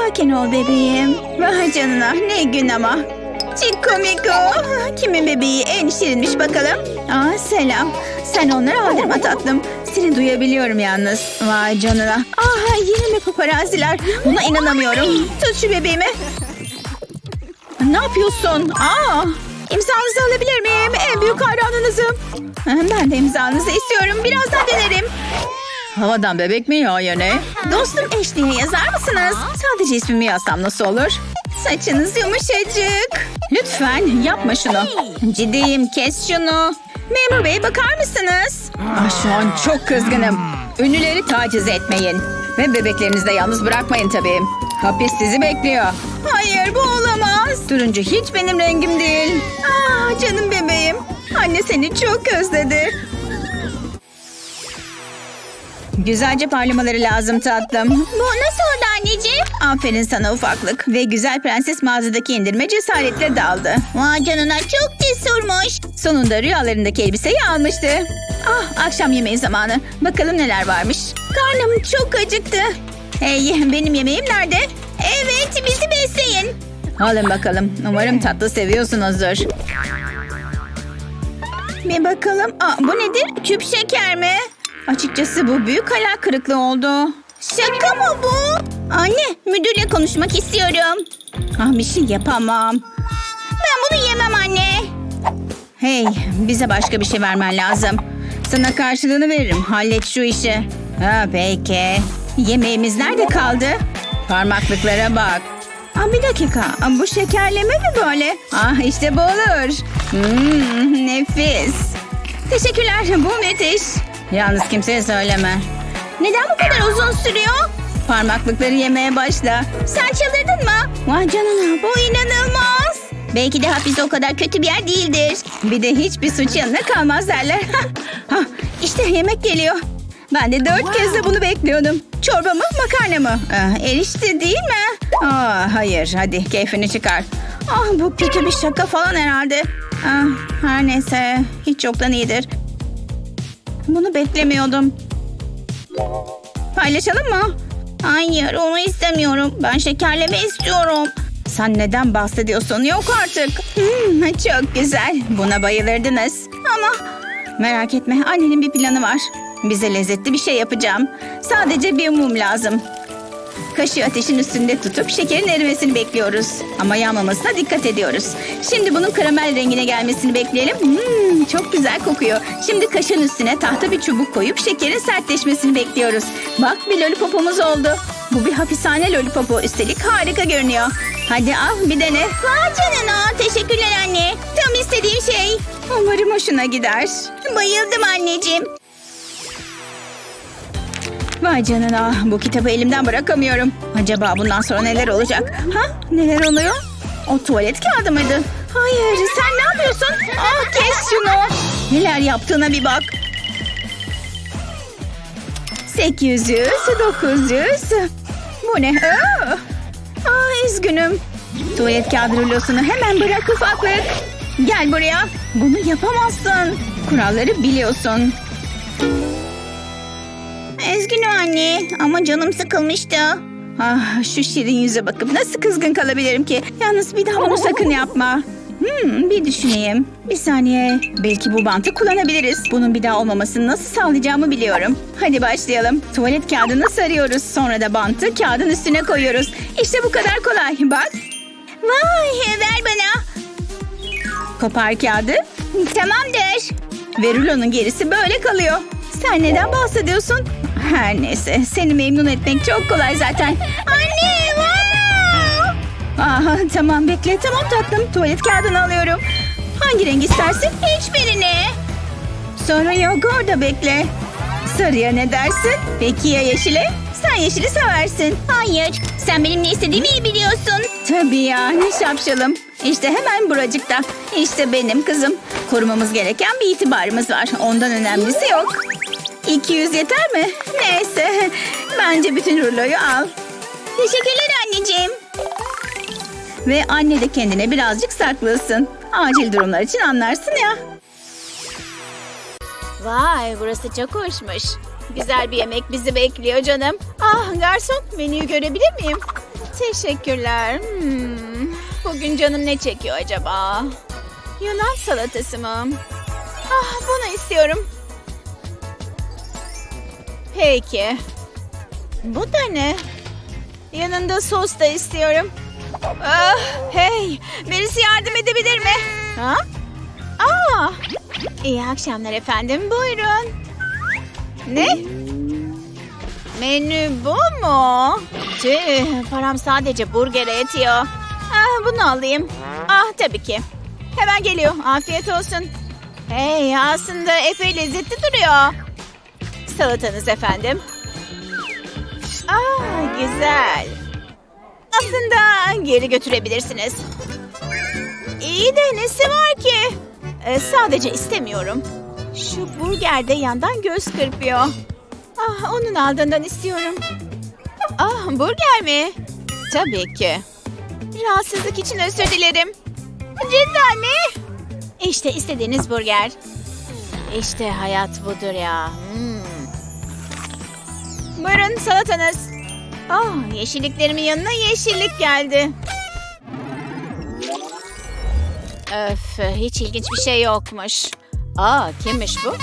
Sakin ol bebeğim. Vay canına ne gün ama. Chico Miko. Kimin bebeği en şirinmiş bakalım. Aa selam. Sen onları aldırma tatlım. Seni duyabiliyorum yalnız. Vay canına. Aa yine mi paparaziler? Buna inanamıyorum. Tut şu bebeğimi. Ne yapıyorsun? Aa, imzanızı alabilir miyim? En büyük hayranınızım. Ben de imzanızı istiyorum. Birazdan dönerim. Havadan bebek mi ya yine? Dostum Ashley'e yazar mısınız? Sadece ismimi yazsam nasıl olur? Saçınız yumuşacık. Lütfen yapma şunu. Ciddiyim kes şunu. Memur bey bakar mısınız? Ah, şu an çok kızgınım. Ünlüleri taciz etmeyin. Ve bebeklerinizi de yalnız bırakmayın tabii. Hapis sizi bekliyor. Hayır bu olamaz. Turuncu hiç benim rengim değil. Ah canım bebeğim. Anne seni çok özledi. Güzelce parlamaları lazım tatlım. Bu nasıl oldu anneciğim? Aferin sana ufaklık. Ve güzel prenses mağazadaki indirme cesaretle daldı. Vay canına çok cesurmuş. Sonunda rüyalarındaki elbiseyi almıştı. Ah akşam yemeği zamanı. Bakalım neler varmış. Karnım çok acıktı. Hey benim yemeğim nerede? Evet bizi besleyin. Alın bakalım. Umarım tatlı seviyorsunuzdur. Bir bakalım. Aa, bu nedir? Küp şeker mi? Açıkçası bu büyük hayal kırıklığı oldu. Şaka mı bu? Anne müdürle konuşmak istiyorum. Ah bir şey yapamam. Ben bunu yemem anne. Hey bize başka bir şey vermen lazım. Sana karşılığını veririm. Hallet şu işi. Ha peki. Yemeğimiz nerede kaldı? Parmaklıklara bak. Aa, bir dakika. Aa, bu şekerleme mi böyle? Ah işte bu olur. Hmm, nefis. Teşekkürler. Bu müthiş. Yalnız kimseye söyleme. Neden bu kadar uzun sürüyor? Parmaklıkları yemeye başla. Sen çıldırdın mı? Vay canına bu inanılmaz. Belki de hapis o kadar kötü bir yer değildir. Bir de hiçbir suç yanına kalmaz derler. İşte yemek geliyor. Ben de dört kez de bunu bekliyordum. Çorba mı makarna mı? Ah, erişte değil mi? Aa, hayır hadi keyfini çıkar. Ah, bu kötü bir şaka falan herhalde. Ah, her neyse hiç yoktan iyidir. Bunu beklemiyordum. Paylaşalım mı? Hayır onu istemiyorum. Ben şekerleme istiyorum. Sen neden bahsediyorsun? Yok artık. Hmm, çok güzel. Buna bayılırdınız. Ama merak etme annenin bir planı var. Bize lezzetli bir şey yapacağım. Sadece bir mum lazım. Kaşığı ateşin üstünde tutup şekerin erimesini bekliyoruz. Ama yanmamasına dikkat ediyoruz. Şimdi bunun karamel rengine gelmesini bekleyelim. Hmm, çok güzel kokuyor. Şimdi kaşığın üstüne tahta bir çubuk koyup şekerin sertleşmesini bekliyoruz. Bak bir lollipopumuz oldu. Bu bir hapishane lollipopu. Üstelik harika görünüyor. Hadi al bir dene. Vay canına. Teşekkürler anne. Tam istediğim şey. Umarım hoşuna gider. Bayıldım anneciğim. Vay canına bu kitabı elimden bırakamıyorum. Acaba bundan sonra neler olacak? Ha neler oluyor? O tuvalet kağıdı mıydı? Hayır sen ne yapıyorsun? Ah kes şunu. Neler yaptığına bir bak. 800, 900. Bu ne? Aa, üzgünüm. Tuvalet kağıdı rulosunu hemen bırak ufaklık. Gel buraya. Bunu yapamazsın. Kuralları biliyorsun. Üzgünüm anne ama canım sıkılmıştı. Ah şu şirin yüze bakıp nasıl kızgın kalabilirim ki? Yalnız bir daha bunu sakın yapma. Hmm, bir düşüneyim. Bir saniye. Belki bu bantı kullanabiliriz. Bunun bir daha olmamasını nasıl sağlayacağımı biliyorum. Hadi başlayalım. Tuvalet kağıdını sarıyoruz. Sonra da bantı kağıdın üstüne koyuyoruz. İşte bu kadar kolay. Bak. Vay ver bana. Kopar kağıdı. Tamamdır. Ve rulonun gerisi böyle kalıyor. Sen neden bahsediyorsun? Her neyse seni memnun etmek çok kolay zaten. Anne valla. Aha tamam bekle tamam tatlım tuvalet kağıdını alıyorum. Hangi renk istersin? Hiçbirini. Sorun yok orada bekle. Sarıya ne dersin? Peki ya yeşile? Sen yeşili seversin. Hayır. Sen benim ne istediğimi iyi biliyorsun. Tabii ya ne şapşalım. İşte hemen buracıkta. İşte benim kızım. Korumamız gereken bir itibarımız var. Ondan önemlisi yok. 200 yeter mi? Neyse. Bence bütün ruloyu al. Teşekkürler anneciğim. Ve anne de kendine birazcık saklasın. Acil durumlar için anlarsın ya. Vay burası çok hoşmuş. güzel bir yemek bizi bekliyor canım. Ah garson menüyü görebilir miyim? Teşekkürler. Hmm, bugün canım ne çekiyor acaba? Yunan salatası mı? Ah bunu istiyorum. Peki. Bu da ne? Yanında sos da istiyorum. Ah, hey, birisi yardım edebilir mi? Ha? Aa, iyi akşamlar efendim, buyurun. Ne? Menü bu mu? Tüh, param sadece burgere yetiyor. Ah, bunu alayım. Ah, tabii ki. Hemen geliyor, afiyet olsun. Hey, aslında epey lezzetli duruyor. Salatanız efendim. Ah, güzel. Aslında geri götürebilirsiniz. İyi de nesi var ki? Ee, sadece istemiyorum. Şu burgerde yandan göz kırpıyor. Ah, onun aldığından istiyorum. Ah, burger mi? Tabii ki. Rahatsızlık için özür dilerim. Cidden mi? İşte istediğiniz burger. İşte hayat budur ya. Hmm. Buyurun salatanız. Ah, yeşilliklerimin yanına yeşillik geldi. Öf, hiç ilginç bir şey yokmuş. Aa, kimmiş bu?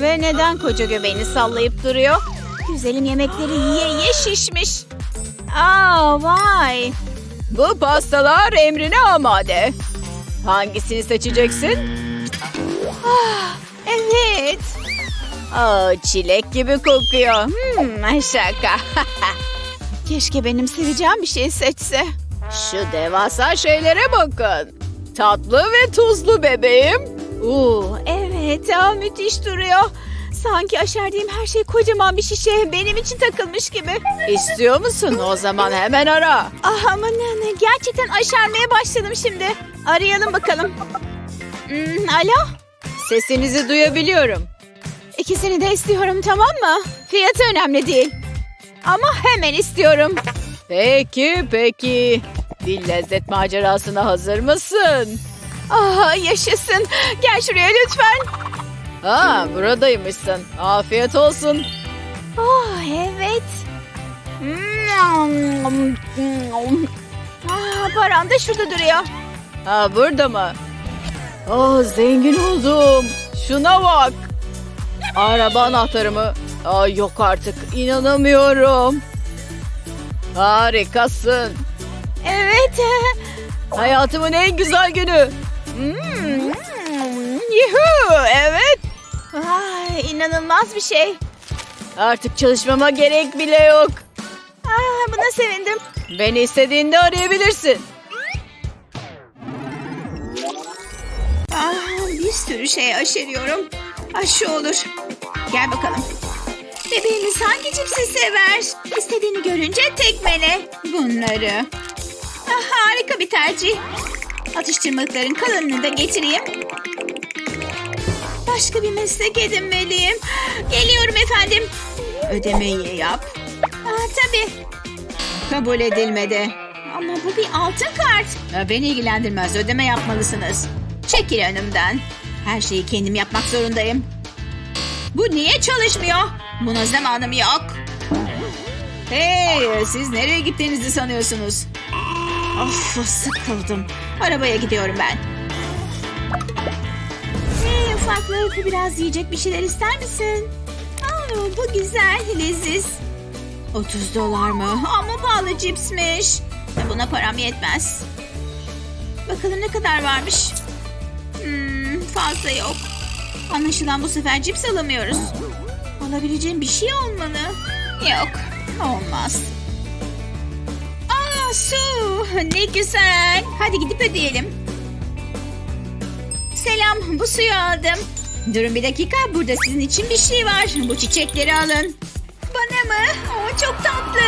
Ve neden koca göbeğini sallayıp duruyor? Güzelim yemekleri yiye yiye şişmiş. Aa, vay. Bu pastalar emrine amade. Hangisini seçeceksin? Ah, evet. Aa, çilek gibi kokuyor. Hmm, şaka. Keşke benim seveceğim bir şey seçse. Şu devasa şeylere bakın. Tatlı ve tuzlu bebeğim. Oo, evet, aa, müthiş duruyor. Sanki aşerdiğim her şey kocaman bir şişe benim için takılmış gibi. İstiyor musun? O zaman hemen ara. Ah aman ne, gerçekten aşermeye başladım şimdi. Arayalım bakalım. Hmm, alo? Sesinizi duyabiliyorum. İkisini de istiyorum tamam mı? Fiyatı önemli değil. Ama hemen istiyorum. Peki peki. Bir lezzet macerasına hazır mısın? Ah yaşasın. Gel şuraya lütfen. Ha buradaymışsın. Afiyet olsun. Ah evet. Ah, param da şurada duruyor. Ha burada mı? Oh zengin oldum. Şuna bak. Araba anahtarımı. Aa, yok artık. İnanamıyorum. Harikasın. Evet. Hayatımın en güzel günü. Hmm. Yuhu, evet. Ay, inanılmaz bir şey. Artık çalışmama gerek bile yok. Aa, buna sevindim. Beni istediğinde arayabilirsin. Ah, bir sürü şey aşeriyorum. Şu olur. Gel bakalım. Bebeğimiz hangi cipsi sever? İstediğini görünce tekmele. Bunları. Ah, harika bir tercih. Atıştırmalıkların kalanını da getireyim. Başka bir meslek edinmeliyim. Geliyorum efendim. Ödemeyi yap. Aa, tabii. Kabul edilmedi. Ama bu bir altın kart. Ya, Beni ilgilendirmez. Ödeme yapmalısınız. Çekil önümden. Her şeyi kendim yapmak zorundayım. Bu niye çalışmıyor? Buna zamanım yok. Hey, siz nereye gittiğinizi sanıyorsunuz? Of, sıkıldım. Arabaya gidiyorum ben. Hey ufaklık, biraz yiyecek bir şeyler ister misin? Aa, bu güzel, leziz. 30 dolar mı? Ama pahalı cipsmiş. Buna param yetmez. Bakalım ne kadar varmış. Hmm, fazla yok. Anlaşılan bu sefer cips alamıyoruz. Alabileceğim bir şey olmalı. Yok, olmaz. Aa su, ne güzel. Hadi gidip ödeyelim. Selam, bu suyu aldım. Durun bir dakika, burada sizin için bir şey var. Bu çiçekleri alın. Bana mı? O çok tatlı.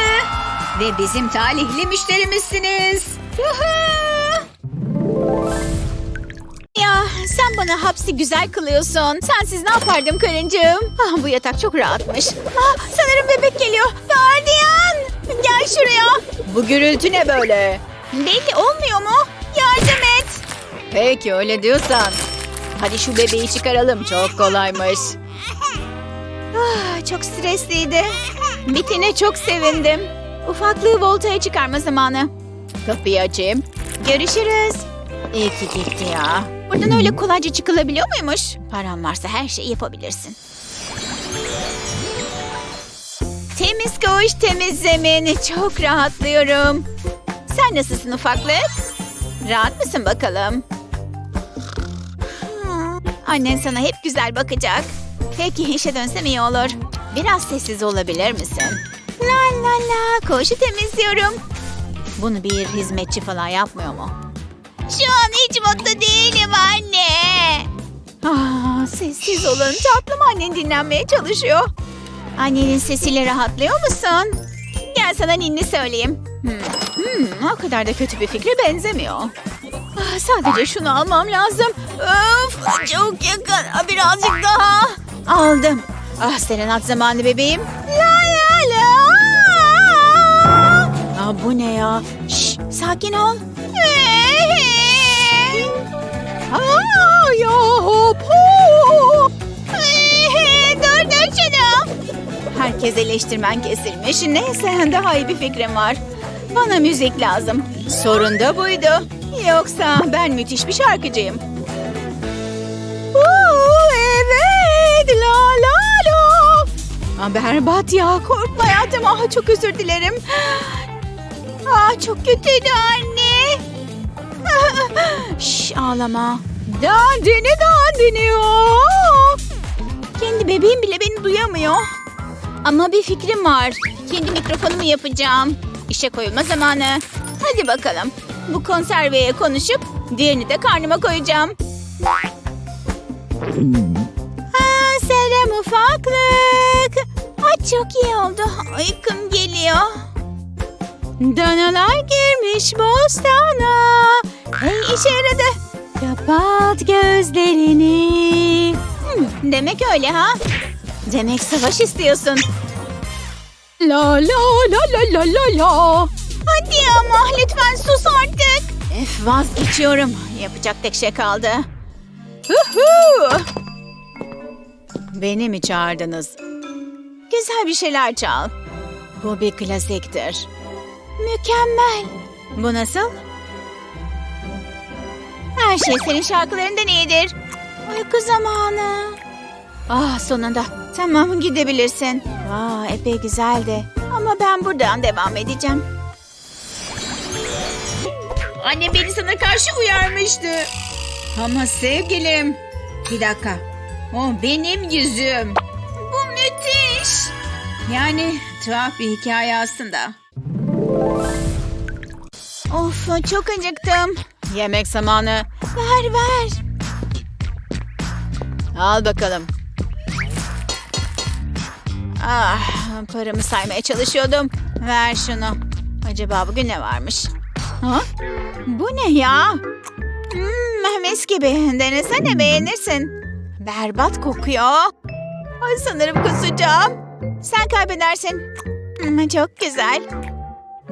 Ve bizim talihli müşterimizsiniz. Yuhuu! Sen bana hapsi güzel kılıyorsun. Sensiz ne yapardım karıncığım? Ah, bu yatak çok rahatmış. Ah, sanırım bebek geliyor. Gardiyan! Gel şuraya. Bu gürültü ne böyle? Belli olmuyor mu? Yardım et. Peki öyle diyorsan. Hadi şu bebeği çıkaralım. Çok kolaymış. Ah, çok stresliydi. Bitine çok sevindim. Ufaklığı voltaya çıkarma zamanı. Kapıyı açayım. Görüşürüz. İyi ki gitti ya. Buradan öyle kolayca çıkılabiliyor muymuş? Paran varsa her şeyi yapabilirsin. Temiz koğuş, temiz zemin. Çok rahatlıyorum. Sen nasılsın ufaklık? Rahat mısın bakalım? Hmm, Annen sana hep güzel bakacak. Peki işe dönsem iyi olur. Biraz sessiz olabilir misin? La la la koğuşu temizliyorum. Bunu bir hizmetçi falan yapmıyor mu? Şu an hiç mutlu değilim anne. Ah, sessiz olun. Tatlım annen dinlenmeye çalışıyor. Annenin sesiyle rahatlıyor musun? Gel sana ninni söyleyeyim. Hmm, hmm, o kadar da kötü bir fikre benzemiyor. Ah, sadece şunu almam lazım. Öf, çok yakın. Birazcık daha. Aldım. Ah serenat zamanı bebeğim. La la la. Aa, bu ne ya? Şş, sakin ol. Aa, ya hop hop. Dur dur şunu. Herkes eleştirmen kesilmiş. Neyse daha iyi bir fikrim var. Bana müzik lazım. Sorun da buydu. Yoksa ben müthiş bir şarkıcıyım. Evet la la la. Aa, berbat ya korkma hayatım. Ah, çok özür dilerim. Ah, çok kötüydü anne. Şş, ağlama. Dandini dandini ya. Kendi bebeğim bile beni duyamıyor. Ama bir fikrim var. Kendi mikrofonumu yapacağım. İşe koyulma zamanı. Hadi bakalım. Bu konserveye konuşup diğerini de karnıma koyacağım. Ha, selam ufaklık. Ay çok iyi oldu. Uykum geliyor. Danalar girmiş bostana. Hey işe yaradı. Kapat gözlerini. Hmm, demek öyle ha? Demek savaş istiyorsun. La la la la la la la. Hadi ama lütfen sus artık. Öf vazgeçiyorum. Yapacak tek şey kaldı. Huhu. Beni mi çağırdınız? Güzel bir şeyler çal. Bu bir klasiktir. Mükemmel. Bu nasıl? Her şey senin şarkılarından iyidir. Uyku zamanı. Ah sonunda. Tamam gidebilirsin. Aa, epey güzeldi. Ama ben buradan devam edeceğim. Anne beni sana karşı uyarmıştı. Ama sevgilim. Bir dakika. O benim yüzüm. Bu müthiş. Yani tuhaf bir hikaye aslında. Of çok acıktım. Yemek zamanı. Ver ver. Al bakalım. Ah, paramı saymaya çalışıyordum. Ver şunu. Acaba bugün ne varmış? Ha? Bu ne ya? Hmm, mis gibi. Denesene beğenirsin. Berbat kokuyor. Ay sanırım kusacağım. Sen kaybedersin. Hmm, çok güzel.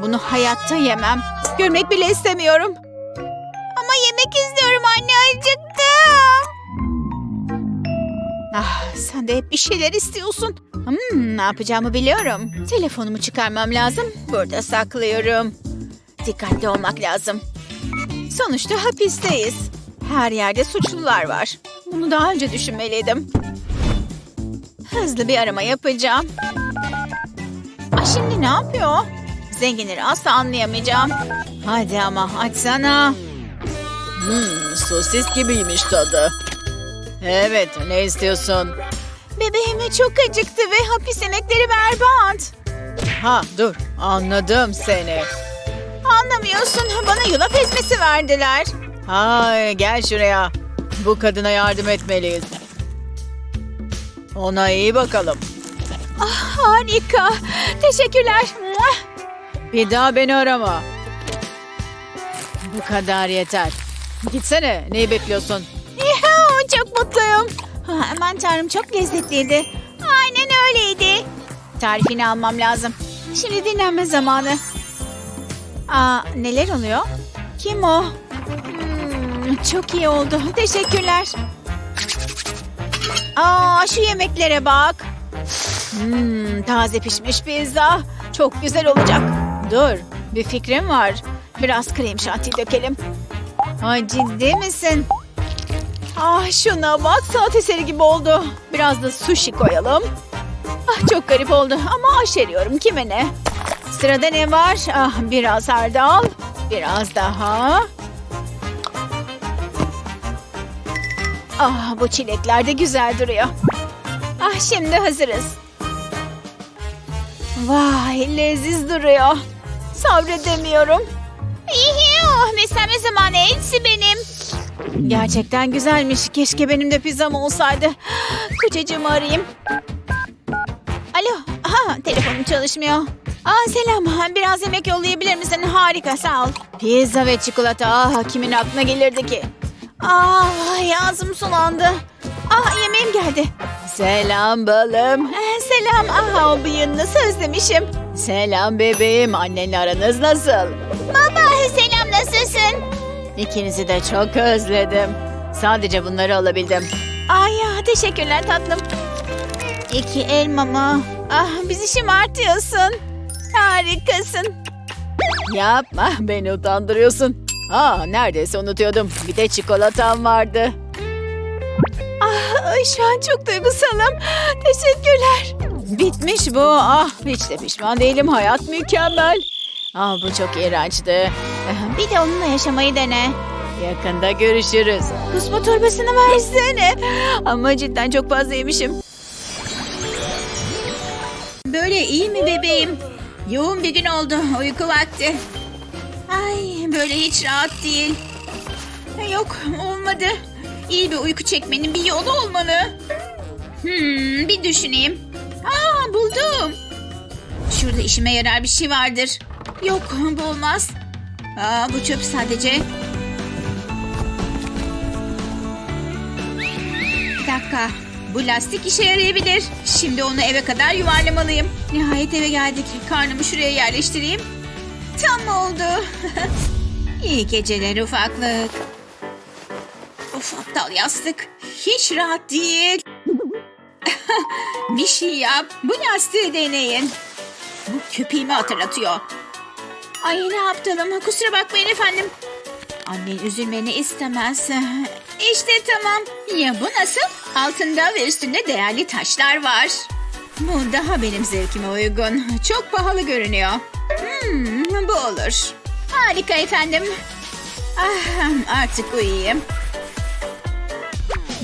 Bunu hayatta yemem. Görmek bile istemiyorum. Ama yemek istiyorum anne acıktım. Ah, sen de hep bir şeyler istiyorsun. Hmm, ne yapacağımı biliyorum. Telefonumu çıkarmam lazım. Burada saklıyorum. Dikkatli olmak lazım. Sonuçta hapisteyiz. Her yerde suçlular var. Bunu daha önce düşünmeliydim. Hızlı bir arama yapacağım. Ay şimdi ne yapıyor? Zenginleri asla anlayamayacağım. Hadi ama açsana. Hmm, sosis gibiymiş tadı. Evet, ne istiyorsun? Bebeğime çok acıktı ve hapis yemekleri berbat. Ha, dur, anladım seni. Anlamıyorsun. Bana yulaf ezmesi verdiler. Hay, gel şuraya. Bu kadına yardım etmeliyiz. Ona iyi bakalım. Ah, harika. Teşekkürler. Bir daha beni arama. Bu kadar yeter. Gitsene, neyi bekliyorsun? Çok mutluyum. Ah, Aman tanrım çok lezzetliydi. Aynen öyleydi. Tarifini almam lazım. Şimdi dinlenme zamanı. Aa, neler oluyor? Kim o? Hmm, çok iyi oldu. Teşekkürler. Aa, şu yemeklere bak. Hmm, taze pişmiş pizza. Çok güzel olacak. Dur, bir fikrim var. Biraz krem şanti dökelim. Ay ciddi misin? Ah şuna bak saat eseri gibi oldu. Biraz da sushi koyalım. Ah çok garip oldu ama aşeriyorum kime ne? Sırada ne var? Ah biraz hardal. Biraz daha. Ah bu çilekler de güzel duruyor. Ah şimdi hazırız. Vay leziz duruyor. Sabredemiyorum. Beslenme zamanı elsi benim. Gerçekten güzelmiş. Keşke benim de pizzam olsaydı. Kocacığımı arayayım. Alo. Ha, telefonum çalışmıyor. Aa selam. Biraz yemek yollayabilir misin? Harika sağ ol. Pizza ve çikolata. Ah, kimin aklına gelirdi ki? Ah ağzım sulandı. Ah yemeğim geldi. Selam balım. Eh, selam. Ah o bıyığını nasıl özlemişim. Selam bebeğim. Annenle aranız nasıl? Baba nasılsın? İkinizi de çok özledim. Sadece bunları alabildim. Ay ya teşekkürler tatlım. İki elma mı? Ah bizi şımartıyorsun. Harikasın. Yapma beni utandırıyorsun. Aa neredeyse unutuyordum. Bir de çikolatam vardı. Ah ay, şu an çok duygusalım. Teşekkürler. Bitmiş bu. Ah hiç de pişman değilim. Hayat mükemmel. Ah bu çok iğrençti. Bir de onunla yaşamayı dene. Yakında görüşürüz. Kusma torbasını versene. Ama cidden çok fazla yemişim. Böyle iyi mi bebeğim? Yoğun bir gün oldu. Uyku vakti. Ay böyle hiç rahat değil. Yok olmadı. İyi bir uyku çekmenin bir yolu olmalı. Hmm, bir düşüneyim. Aa buldum. Şurada işime yarar bir şey vardır. Yok bu olmaz. Aa, bu çöp sadece. Bir dakika. Bu lastik işe yarayabilir. Şimdi onu eve kadar yuvarlamalıyım. Nihayet eve geldik. Karnımı şuraya yerleştireyim. Tam oldu. İyi geceler ufaklık. Of aptal yastık. Hiç rahat değil. bir şey yap. Bu lastiği deneyin. Bu köpeğimi hatırlatıyor. Ay ne yaptım? Kusura bakmayın efendim. Annen üzülmeni istemez. İşte tamam. Ya bu nasıl? Altında ve üstünde değerli taşlar var. Bu daha benim zevkime uygun. Çok pahalı görünüyor. Hmm, bu olur. Harika efendim. Ah, artık uyuyayım.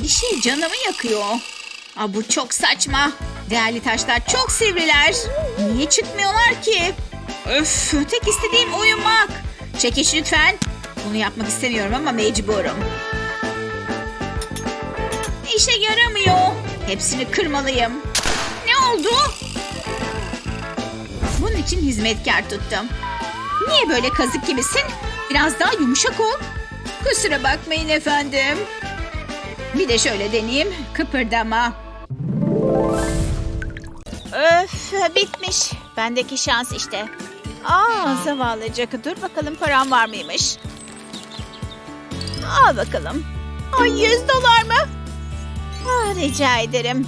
Bir şey canımı yakıyor. Aa, bu çok saçma. Değerli taşlar çok sivriler. Niye çıkmıyorlar ki? Öf, tek istediğim uyumak. Çekiş lütfen. Bunu yapmak istemiyorum ama mecburum. İşe yaramıyor. Hepsini kırmalıyım. Ne oldu? Bunun için hizmetkar tuttum. Niye böyle kazık gibisin? Biraz daha yumuşak ol. Kusura bakmayın efendim. Bir de şöyle deneyeyim. Kıpırdama. Öf bitmiş. Bendeki şans işte. Aa zavallıcık. Dur bakalım param var mıymış? Al bakalım. Ay 100 dolar mı? Aa, rica ederim.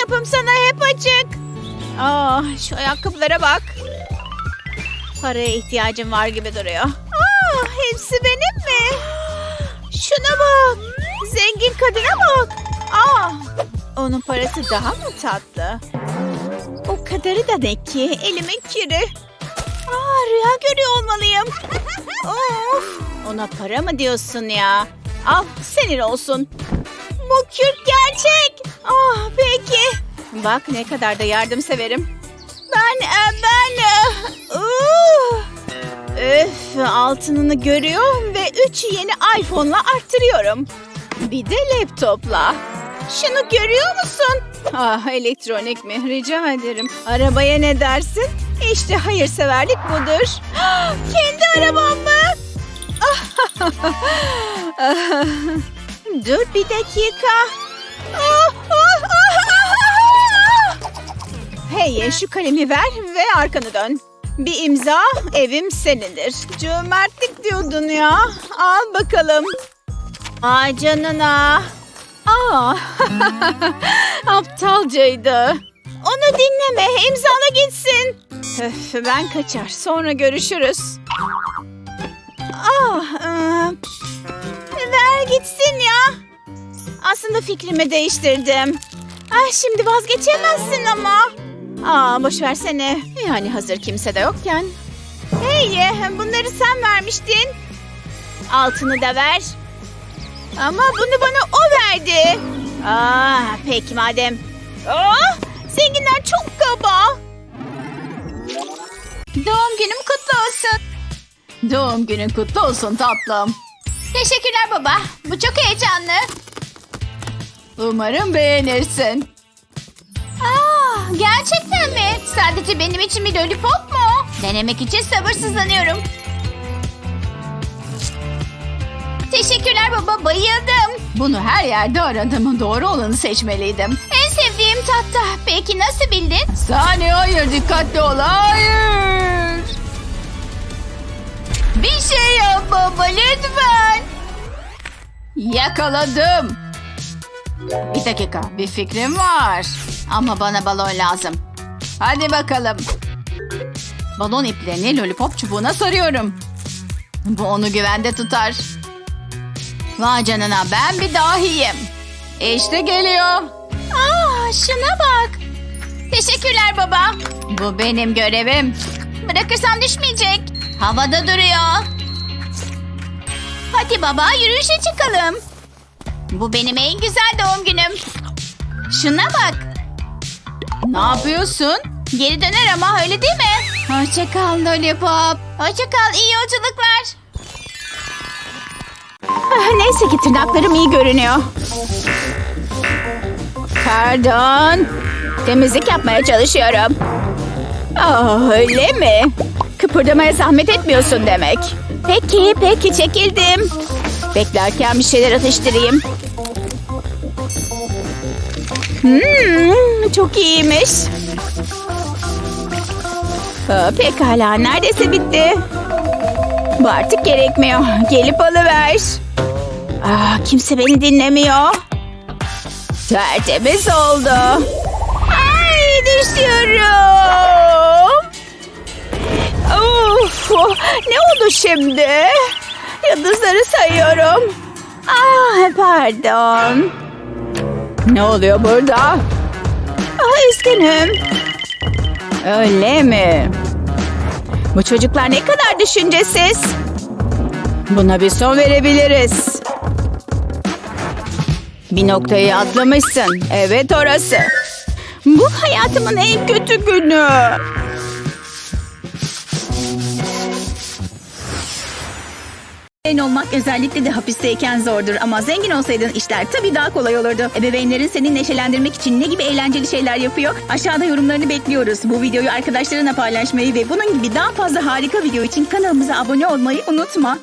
Kapım sana hep açık. Aa, şu ayakkabılara bak. Paraya ihtiyacım var gibi duruyor. Aa, hepsi benim mi? Şuna bak. Zengin kadına bak. Aa, onun parası daha mı tatlı? O kadarı da ne ki? Elimin kiri. Aa, rüya görüyor olmalıyım. Of, ona para mı diyorsun ya? Al, senin olsun. Bu kürk gerçek. Ah, peki. Bak ne kadar da yardımseverim. Ben, e, ben... e, uh. Öf, altınını görüyor ve üç yeni iPhone'la arttırıyorum. Bir de laptopla. Şunu görüyor musun? Ah elektronik mi? Rica ederim. Arabaya ne dersin? İşte hayırseverlik budur. Kendi arabam mı? Dur bir dakika. Hey şu kalemi ver ve arkanı dön. Bir imza evim senindir. Cömertlik diyordun ya. Al bakalım. Ay canına. Aa, aptalcaydı. Onu dinleme. İmzala gitsin. Öf, ben kaçar. Sonra görüşürüz. Ah, ıı, ver gitsin ya. Aslında fikrimi değiştirdim. Ah, şimdi vazgeçemezsin ama. Aa, boş versene. Yani hazır kimse de yokken. Hey, bunları sen vermiştin. Altını da ver. Ama bunu bana o verdi. Aa, peki madem. Aa, zenginler çok kaba. Doğum günüm kutlu olsun. Doğum günün kutlu olsun tatlım. Teşekkürler baba. Bu çok heyecanlı. Umarım beğenirsin. Aa, gerçekten mi? Sadece benim için bir lollipop mu? Denemek için sabırsızlanıyorum. Teşekkürler baba, bayıldım. Bunu her yerde aradım. Doğru olanı seçmeliydim. En sevdiğim tatlı. Peki nasıl bildin? Saniye hayır dikkatli ol. Hayır. Bir şey yap baba lütfen. Yakaladım. Bir dakika bir fikrim var. Ama bana balon lazım. Hadi bakalım. Balon iplerini lollipop çubuğuna sarıyorum. Bu onu güvende tutar. Vay canına ben bir dahiyim. İşte geliyor. Aa, şuna bak. Teşekkürler baba. Bu benim görevim. Bırakırsam düşmeyecek. Havada duruyor. Hadi baba yürüyüşe çıkalım. Bu benim en güzel doğum günüm. Şuna bak. Ne yapıyorsun? Geri döner ama öyle değil mi? Hoşça kal lollipop. Hoşça kal iyi yolculuklar. Neyse ki tırnaklarım iyi görünüyor. Pardon. Temizlik yapmaya çalışıyorum. Aa, öyle mi? Kıpırdamaya zahmet etmiyorsun demek. Peki, peki çekildim. Beklerken bir şeyler atıştırayım. Hmm, çok iyiymiş. Aa, pekala, neredeyse bitti. Bu artık gerekmiyor. Gelip alıver. Aa, kimse beni dinlemiyor. Tertemiz oldu. Ay düşüyorum. Of, ne oldu şimdi? Yıldızları sayıyorum. Ah, pardon. Ne oluyor burada? Ah, üzgünüm. Öyle mi? Bu çocuklar ne kadar düşüncesiz. Buna bir son verebiliriz. Bir noktayı atlamışsın. Evet orası. Bu hayatımın en kötü günü. Ebeveyn olmak özellikle de hapisteyken zordur ama zengin olsaydın işler tabii daha kolay olurdu. Ebeveynlerin seni neşelendirmek için ne gibi eğlenceli şeyler yapıyor? Aşağıda yorumlarını bekliyoruz. Bu videoyu arkadaşlarına paylaşmayı ve bunun gibi daha fazla harika video için kanalımıza abone olmayı unutma.